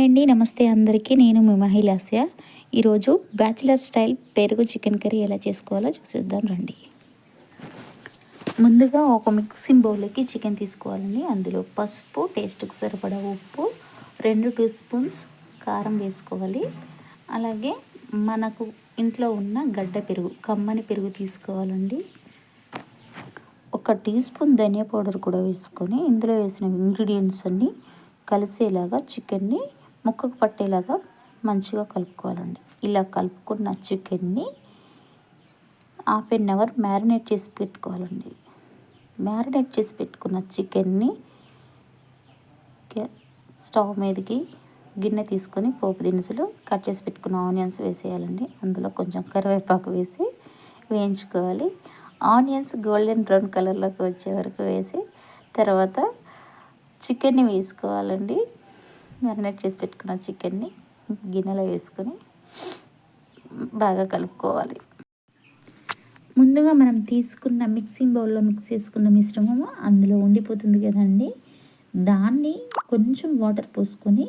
Hi అండి నమస్తే అందరికీ. నేను మీ మహిళాస్య ఈరోజు బ్యాచిలర్ స్టైల్ పెరుగు చికెన్ కర్రీ ఎలా చేసుకోవాలో చూసేద్దాం రండి. ముందుగా ఒక మిక్సింగ్ బౌల్కి చికెన్ తీసుకోవాలండి. అందులో పసుపు టేస్ట్కి సరిపడా ఉప్పు రెండు టీ స్పూన్స్ కారం వేసుకోవాలి. అలాగే మనకు ఇంట్లో ఉన్న గడ్డ పెరుగు కమ్మని పెరుగు తీసుకోవాలండి. ఒక టీ స్పూన్ ధనియా పౌడర్ కూడా వేసుకొని ఇందులో వేసిన ఇంగ్రీడియంట్స్ అన్నీ కలిసేలాగా చికెన్ని ముక్కకు పట్టేలాగా మంచిగా కలుపుకోవాలండి. ఇలా కలుపుకున్న చికెన్ని హాఫ్ ఎన్ అవర్ మ్యారినేట్ చేసి పెట్టుకోవాలండి. మ్యారినేట్ చేసి పెట్టుకున్న చికెన్ని స్టవ్ మీదకి గిన్నె తీసుకొని పోపు దినుసులు కట్ చేసి పెట్టుకున్న ఆనియన్స్ వేసేయాలండి. అందులో కొంచెం కరివేపాకు వేసి వేయించుకోవాలి. ఆనియన్స్ గోల్డెన్ బ్రౌన్ కలర్లోకి వచ్చే వరకు వేసి తర్వాత చికెన్ని వేసుకోవాలండి. మ్యారినేట్ చేసి పెట్టుకున్న చికెన్ని గిన్నెలో వేసుకొని బాగా కలుపుకోవాలి. ముందుగా మనం తీసుకున్న మిక్సింగ్ బౌల్లో మిక్స్ చేసుకున్న మిశ్రమము అందులో ఉండిపోతుంది కదండి. దాన్ని కొంచెం వాటర్ పోసుకొని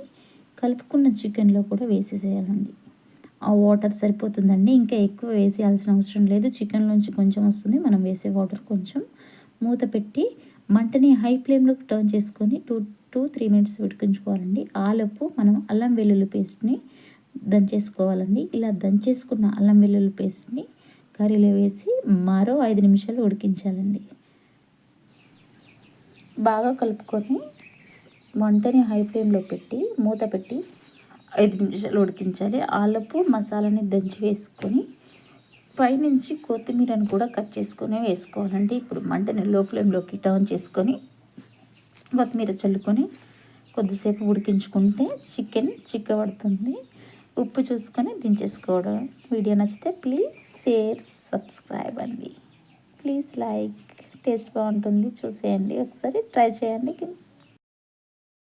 కలుపుకున్న చికెన్లో కూడా వేసేసేయాలండి. ఆ వాటర్ సరిపోతుందండి. ఇంకా ఎక్కువ వేసేయాల్సిన అవసరం లేదు. చికెన్లోంచి కొంచెం వస్తుంది. మనం వేసే వాటర్ కొంచెం మూత పెట్టి మంటని హై ఫ్లేమ్లోకి టర్న్ చేసుకొని టూ టూ త్రీ మినిట్స్ ఉడికించుకోవాలండి. ఆలోపు మనం అల్లం వెల్లుల్లి పేస్ట్ని దంచేసుకోవాలండి. ఇలా దంచేసుకున్న అల్లం వెల్లుల్లి పేస్ట్ని కర్రీలో వేసి మరో ఐదు నిమిషాలు ఉడికించాలండి. బాగా కలుపుకొని వంటని హై ఫ్లేమ్లో పెట్టి మూత పెట్టి ఐదు నిమిషాలు ఉడికించాలి. ఆలపు మసాలాని దంచి వేసుకొని పైనుంచి కొత్తిమీరను కూడా కట్ చేసుకొని వేసుకోవాలండి. ఇప్పుడు మంటని లో ఫ్లేమ్లోకి టర్న్ చేసుకొని కొత్తిమీర చల్లుకొని కొద్దిసేపు ఉడికించుకుంటే చికెన్ చిక్కబడుతుంది. ఉప్పు చూసుకొని దించేసుకోవడం. వీడియో నచ్చితే ప్లీజ్ షేర్ సబ్స్క్రైబ్ అండి. Please like. టేస్ట్ బాగుంటుంది. చూసేయండి. ఒకసారి ట్రై చేయండి.